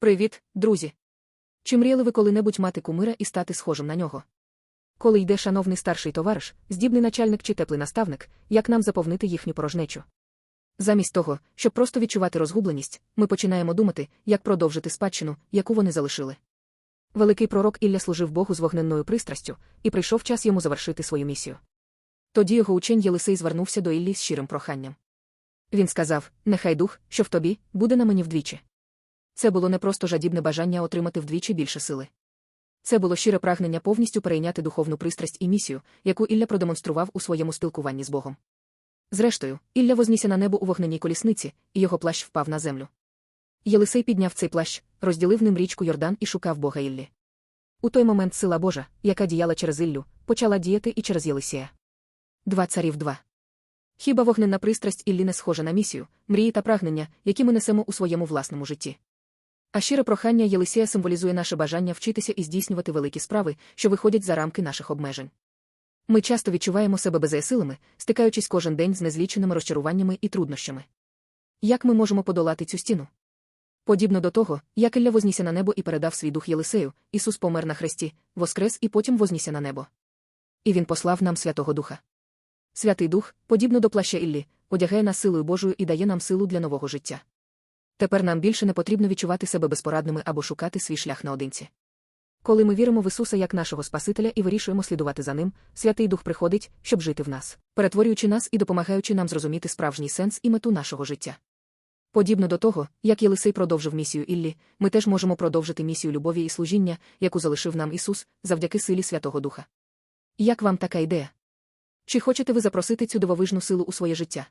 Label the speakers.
Speaker 1: Привіт, друзі. Чи мріяли ви коли-небудь мати кумира і стати схожим на нього? Коли йде шановний старший товариш, здібний начальник чи теплий наставник, як нам заповнити їхню порожнечу? Замість того, щоб просто відчувати розгубленість, ми починаємо думати, як продовжити спадщину, яку вони залишили. Великий пророк Ілля служив Богу з вогненною пристрастю, і прийшов час йому завершити свою місію. Тоді його учень Єлисей звернувся до Іллі з щирим проханням. Він сказав: Нехай дух, що в тобі, буде на мені вдвічі. Це було не просто жадібне бажання отримати вдвічі більше сили. Це було щире прагнення повністю перейняти духовну пристрасть і місію, яку Ілля продемонстрував у своєму спілкуванні з Богом. Зрештою, Ілля вознісся на небо у вогненій колісниці, і його плащ впав на землю. Єлисей підняв цей плащ, розділив ним річку Йордан і шукав Бога Іллі. У той момент сила Божа, яка діяла через Іллю, почала діяти і через Єлисія. Два царів два. Хіба вогненна пристрасть Іллі не схожа на місію, мрії та прагнення, які ми несемо у своєму власному житті? А щире прохання Єлисія символізує наше бажання вчитися і здійснювати великі справи, що виходять за рамки наших обмежень. Ми часто відчуваємо себе безсилими, стикаючись кожен день з незліченими розчаруваннями і труднощами. Як ми можемо подолати цю стіну? Подібно до того, як Ілля вознісся на небо і передав свій дух Єлисею, Ісус помер на хресті, воскрес і потім вознісся на небо. І Він послав нам Святого Духа. Святий Дух, подібно до плаща Іллі, одягає нас силою Божою і дає нам силу для нового життя. Тепер нам більше не потрібно відчувати себе безпорадними або шукати свій шлях наодинці. Коли ми віримо в Ісуса як нашого Спасителя і вирішуємо слідувати за ним, Святий Дух приходить, щоб жити в нас, перетворюючи нас і допомагаючи нам зрозуміти справжній сенс і мету нашого життя. Подібно до того, як Єлисей продовжив місію Іллі, ми теж можемо продовжити місію любові і служіння, яку залишив нам Ісус, завдяки силі Святого Духа. Як вам така ідея? Чи хочете ви запросити цю дивовижну силу у своє життя?